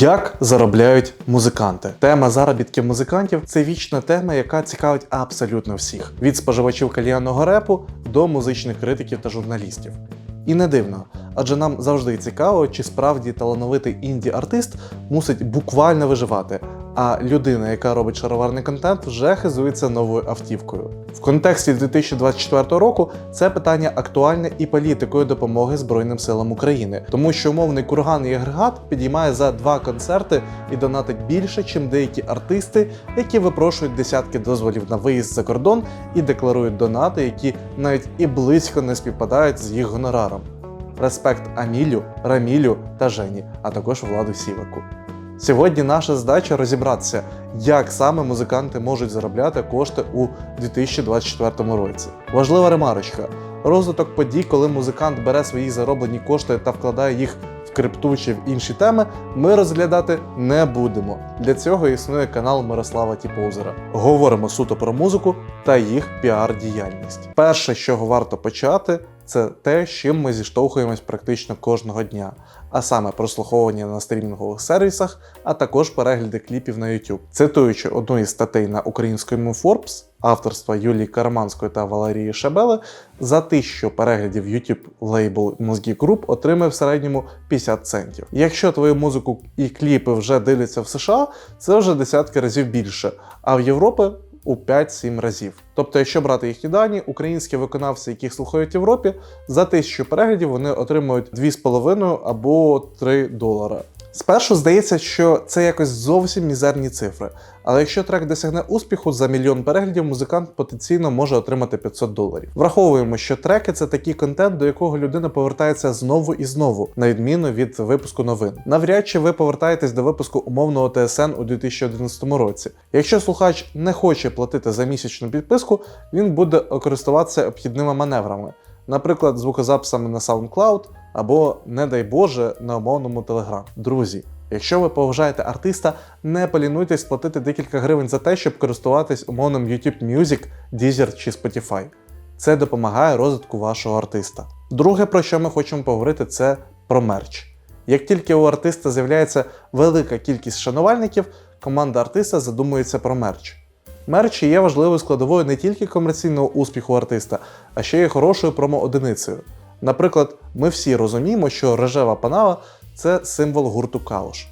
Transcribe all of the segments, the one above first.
Як заробляють музиканти? Тема заробітків музикантів це вічна тема, яка цікавить абсолютно всіх: від споживачів кальянного репу до музичних критиків та журналістів. І не дивно, адже нам завжди цікаво, чи справді талановитий інді-артист мусить буквально виживати, а людина, яка робить шароварний контент, вже хизується новою автівкою. В контексті 2024 року це питання актуальне і політикою допомоги Збройним силам України, тому що умовний курган і агрегат підіймає за два концерти і донатить більше, чим деякі артисти, які випрошують десятки дозволів на виїзд за кордон і декларують донати, які навіть і близько не співпадають з їх гонораром. Респект Амілю, Рамілю та Жені, а також владу Сіваку. Сьогодні наша задача розібратися, як саме музиканти можуть заробляти кошти у 2024 році. Важлива ремарочка: розвиток подій, коли музикант бере свої зароблені кошти та вкладає їх в крипту чи в інші теми, ми розглядати не будемо. Для цього існує канал Мирослава Тіпозера. Говоримо суто про музику та їх піар-діяльність. Перше, з чого варто почати, це те, з чим ми зіштовхуємось практично кожного дня, а саме прослуховування на стрімінгових сервісах, а також перегляди кліпів на YouTube. Цитуючи одну із статей на українському Forbes авторства Юлії Карманської та Валерії Шабели, за тисячу переглядів YouTube лейбл Мозгі Груп отримає в середньому 50 центів. Якщо твою музику і кліпи вже дивляться в США, це вже десятки разів більше, а в Європі у 5-7 разів. Тобто, якщо брати їхні дані, українські виконавці, яких слухають в Європі, за тисячу переглядів вони отримують 2,5 або 3 долара. Спершу здається, що це якось зовсім мізерні цифри, але якщо трек досягне успіху за мільйон переглядів, музикант потенційно може отримати 500 доларів. Враховуємо, що треки це такий контент, до якого людина повертається знову і знову, на відміну від випуску новин. Навряд чи ви повертаєтесь до випуску умовного ТСН у 2011 році. Якщо слухач не хоче платити за місячну підписку, він буде користуватися обхідними маневрами, наприклад, звукозаписами на SoundCloud або, не дай Боже, на умовному Telegram. Друзі, якщо ви поважаєте артиста, не полінуйтесь сплатити декілька гривень за те, щоб користуватись умовним YouTube Music, Deezer чи Spotify. Це допомагає розвитку вашого артиста. Друге, про що ми хочемо поговорити, це про мерч. Як тільки у артиста з'являється велика кількість шанувальників, команда артиста задумується про мерч. Мерч є важливою складовою не тільки комерційного успіху артиста, а ще й хорошою промо-одиницею. Наприклад, ми всі розуміємо, що рожева панава це символ гурту Калош.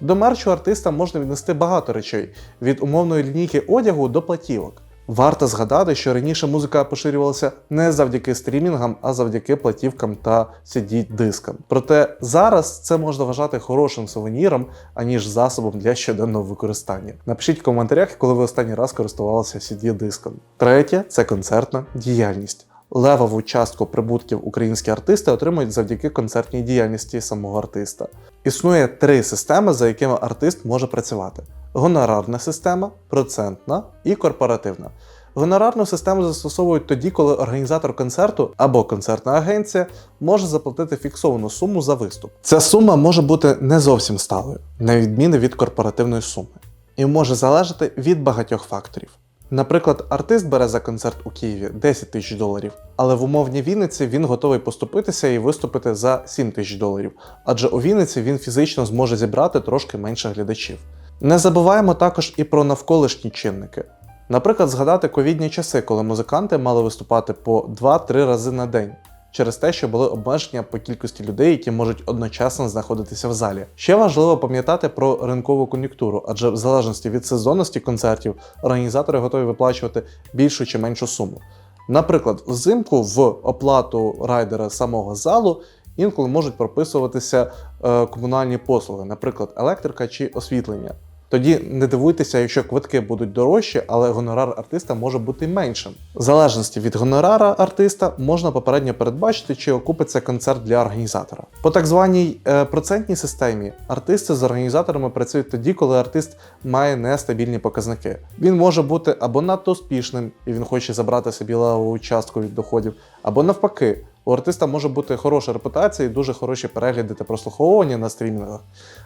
До мерчу артиста можна віднести багато речей від умовної лінійки одягу до платівок. Варто згадати, що раніше музика поширювалася не завдяки стрімінгам, а завдяки платівкам та CD-дискам. Проте зараз це можна вважати хорошим сувеніром, аніж засобом для щоденного використання. Напишіть в коментарях, коли ви останній раз користувалися CD-диском. Третє це концертна діяльність. Левову частку прибутків українські артисти отримують завдяки концертній діяльності самого артиста. Існує три системи, за якими артист може працювати: гонорарна система, процентна і корпоративна. Гонорарну систему застосовують тоді, коли організатор концерту або концертна агенція може заплатити фіксовану суму за виступ. Ця сума може бути не зовсім сталою, на відміну від корпоративної суми, і може залежати від багатьох факторів. Наприклад, артист бере за концерт у Києві 10 тисяч доларів, але в умовній Вінниці він готовий поступитися і виступити за 7 тисяч доларів, адже у Вінниці він фізично зможе зібрати трошки менше глядачів. Не забуваємо також і про навколишні чинники. Наприклад, згадати ковідні часи, коли музиканти мали виступати по 2-3 рази на день. Через те, що були обмеження по кількості людей, які можуть одночасно знаходитися в залі. Ще важливо пам'ятати про ринкову кон'юнктуру, адже в залежності від сезонності концертів організатори готові виплачувати більшу чи меншу суму. Наприклад, взимку в оплату райдера самого залу інколи можуть прописуватися е, комунальні послуги, наприклад, електрика чи освітлення. Тоді не дивуйтеся, якщо квитки будуть дорожчі, але гонорар артиста може бути меншим. В залежності від гонорара артиста можна попередньо передбачити, чи окупиться концерт для організатора. По так званій е, процентній системі артисти з організаторами працюють тоді, коли артист має нестабільні показники. Він може бути або надто успішним, і він хоче забрати собі левову частку від доходів, або навпаки. У артиста може бути хороша репутація і дуже хороші перегляди та прослуховування на стрімінгах,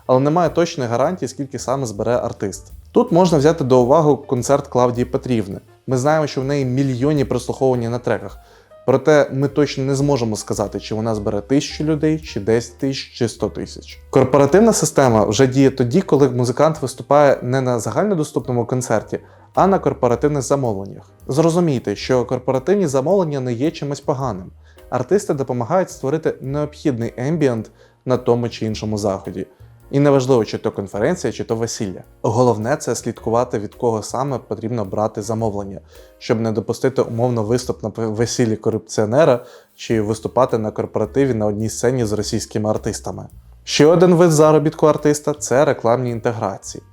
але немає точної гарантії, скільки саме збере артист. Тут можна взяти до уваги концерт Клавдії Петрівни. Ми знаємо, що в неї мільйонні прослуховування на треках. Проте ми точно не зможемо сказати, чи вона збере тисячу людей, чи 10 тисяч, чи 100 тисяч. Корпоративна система вже діє тоді, коли музикант виступає не на загальнодоступному концерті, а на корпоративних замовленнях. Зрозумійте, що корпоративні замовлення не є чимось поганим. Артисти допомагають створити необхідний ембієнт на тому чи іншому заході. І неважливо, чи то конференція, чи то весілля. Головне це слідкувати, від кого саме потрібно брати замовлення, щоб не допустити умовно виступ на весіллі корупціонера чи виступати на корпоративі на одній сцені з російськими артистами. Ще один вид заробітку артиста це рекламні інтеграції.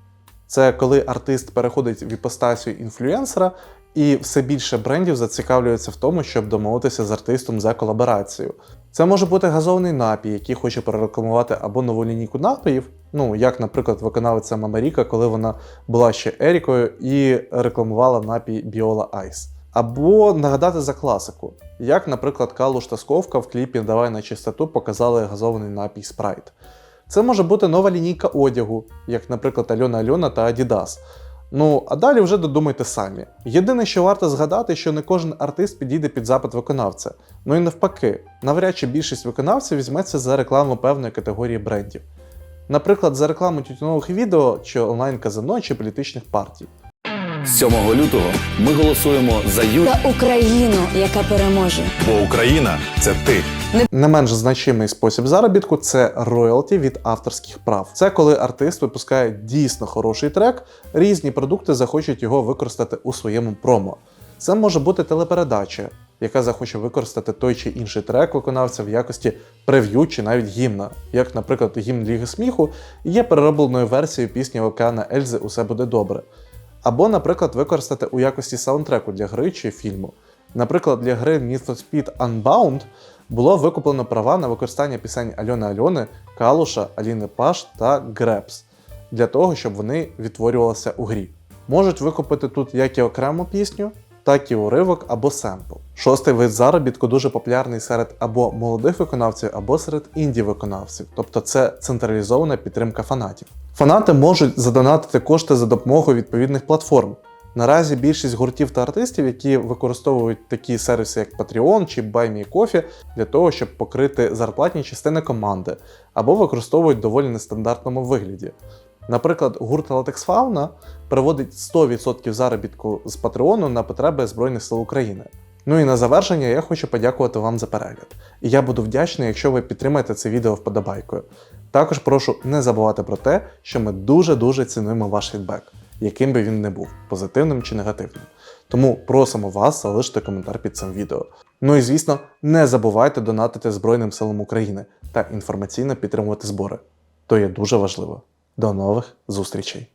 Це коли артист переходить в іпостасію інфлюенсера, і все більше брендів зацікавлюються в тому, щоб домовитися з артистом за колаборацію. Це може бути газований напій, який хоче прорекламувати або нову лінійку напоїв, ну як, наприклад, виконавиця Мамаріка, коли вона була ще Ерікою і рекламувала напій Біола Айс. Або нагадати за класику, як, наприклад, Калуш та Сковка в кліпі Давай на чистоту показали газований напій Спрайт. Це може бути нова лінійка одягу, як, наприклад, Альона Альона та Adidas. Ну, а далі вже додумайте самі. Єдине, що варто згадати, що не кожен артист підійде під запит виконавця. Ну і навпаки, навряд чи більшість виконавців візьметься за рекламу певної категорії брендів. Наприклад, за рекламу тютюнових відео чи онлайн-казино чи політичних партій. 7 лютого ми голосуємо за Ю. та Україну, яка переможе. Бо Україна це ти. Не менш значимий спосіб заробітку це роялті від авторських прав. Це коли артист випускає дійсно хороший трек, різні продукти захочуть його використати у своєму промо. Це може бути телепередача, яка захоче використати той чи інший трек виконавця в якості прев'ю чи навіть гімна, як, наприклад, гімн Ліги сміху є переробленою версією пісні Океана Ельзи Усе буде добре. Або, наприклад, використати у якості саундтреку для гри чи фільму. Наприклад, для гри Need for Speed Unbound було викуплено права на використання пісень Альони Альони, Калуша, Аліни Паш та Гребс для того, щоб вони відтворювалися у грі. Можуть викупити тут як і окрему пісню, так і уривок або семпл. Шостий вид заробітку дуже популярний серед або молодих виконавців, або серед інді-виконавців, тобто це централізована підтримка фанатів. Фанати можуть задонатити кошти за допомогою відповідних платформ. Наразі більшість гуртів та артистів, які використовують такі сервіси, як Patreon чи BuyMeCoffee, для того, щоб покрити зарплатні частини команди, або використовують доволі нестандартному вигляді. Наприклад, гурт Fauna переводить 100% заробітку з Патреону на потреби Збройних сил України. Ну і на завершення я хочу подякувати вам за перегляд. І я буду вдячний, якщо ви підтримаєте це відео вподобайкою. Також прошу не забувати про те, що ми дуже-дуже цінуємо ваш фідбек, яким би він не був, позитивним чи негативним. Тому просимо вас залишити коментар під цим відео. Ну і звісно, не забувайте донатити Збройним силам України та інформаційно підтримувати збори. То є дуже важливо. До нових зустрічей!